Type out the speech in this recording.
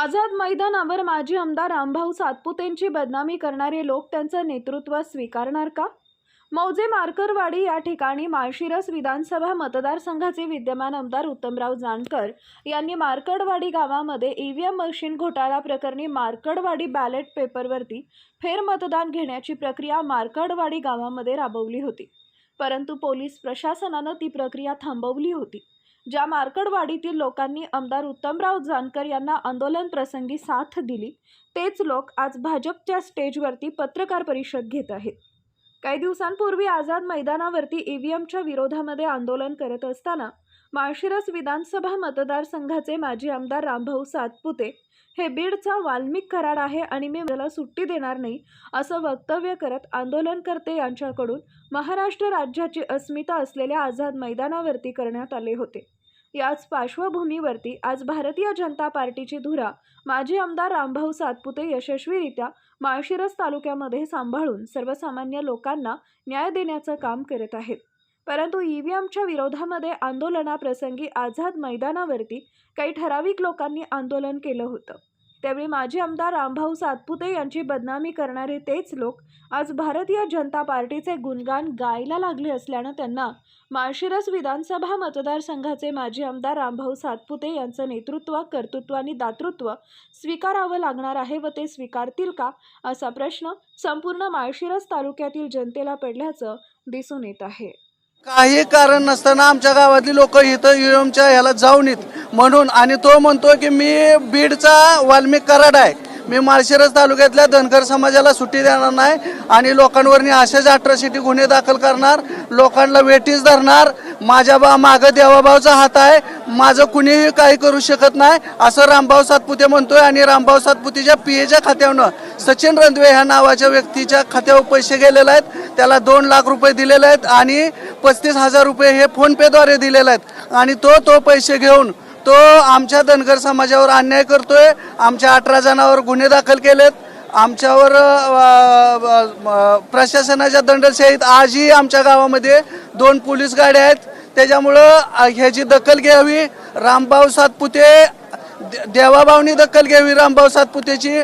आझाद मैदानावर माजी आमदार रामभाऊ सातपुतेंची बदनामी करणारे लोक त्यांचं नेतृत्व स्वीकारणार का? मौजे मार्करवाडी या ठिकाणी माळशिरस विधानसभा मतदारसंघाचे विद्यमान आमदार उत्तमराव जानकर यांनी मार्कडवाडी गावामध्ये ईव्हीएम मशीन घोटाळा प्रकरणी मार्कडवाडी बॅलेट पेपरवरती फेरमतदान घेण्याची प्रक्रिया मार्कडवाडी गावामध्ये राबवली होती. परंतु पोलीस प्रशासनानं ती प्रक्रिया थांबवली होती. ज्या मार्कडवाडीतील लोकांनी आमदार उत्तमराव जानकर यांना आंदोलन प्रसंगी साथ दिली तेच लोक आज भाजपच्या स्टेजवरती पत्रकार परिषद घेत आहेत. काही दिवसांपूर्वी आझाद मैदानावरती ईव्हीएमच्या विरोधामध्ये आंदोलन करत असताना माळशिरस विधानसभा मतदारसंघाचे माजी आमदार रामभाऊ सातपुते. हे बीडचा वाल्मिक कराड आहे आणि मी मला सुट्टी देणार नाही असं वक्तव्य करत आंदोलनकर्ते यांच्याकडून महाराष्ट्र राज्याची अस्मिता असलेल्या आझाद मैदानावरती करण्यात आले होते. याच पार्श्वभूमीवरती आज भारतीय जनता पार्टीची धुरा माजी आमदार रामभाऊ सातपुते यशस्वीरित्या माळशिरस तालुक्यामध्ये सांभाळून सर्वसामान्य लोकांना न्याय देण्याचं काम करत आहेत. परंतु ईव्हीएमच्या विरोधामध्ये आंदोलनाप्रसंगी आझाद मैदानावरती काही ठराविक लोकांनी आंदोलन केलं होतं. त्यावेळी माजी आमदार रामभाऊ सातपुते यांची बदनामी करणारे तेच लोक आज भारतीय जनता पार्टीचे गुणगान गायला लागले असल्यानं त्यांना माळशिरस विधानसभा मतदारसंघाचे माजी आमदार रामभाऊ सातपुते यांचं नेतृत्व कर्तृत्व आणि दातृत्व स्वीकारावं लागणार आहे व ते स्वीकारतील का असा प्रश्न संपूर्ण माळशिरस तालुक्यातील जनतेला पडल्याचं दिसून येत आहे. काही कारण नसताना आमच्या गावातली लोक इथं युएमच्या ह्याला जाऊन येत. म्हणून आणि तो म्हणतो की मी बीडचा वाल्मिक कराड आहे. मी माळशिरस तालुक्यातल्या धनगर समाजाला सुट्टी देणार नाही आणि लोकांवरनी अशाच अट्रॉसिटी गुन्हे दाखल करणार लोकांना वेटीस धरणार माझ्या बा मागं देवाभाऊचा हात आहे माझं कुणीही काही करू शकत नाही असं रामभाऊ सातपुते म्हणतोय आणि रामभाऊ सातपुतेच्या पीएच्या खात्यावरनं सचिन रंधवे ह्या नावाच्या व्यक्तीच्या खात्यावर पैसे गेलेले आहेत त्याला दोन लाख रुपये दिलेले आहेत आणि पस्तीस हजार रुपये हे फोनपेद्वारे दिलेले आहेत. आणि तो तो पैसे घेऊन तो आमच्या धनगर समाजावर अन्याय करतोय. आमच्या अठरा जणांवर गुन्हे दाखल केलेत. आमच्यावर प्रशासनाच्या दंडशाहीत आजही आमच्या गावामध्ये दोन पोलीस गाड्या आहेत. त्याच्यामुळं ह्याची दखल घ्यावी. रामभाऊ सातपुते दे- देवाभाऊनी दखल घ्यावी रामभाऊ सातपुतेची.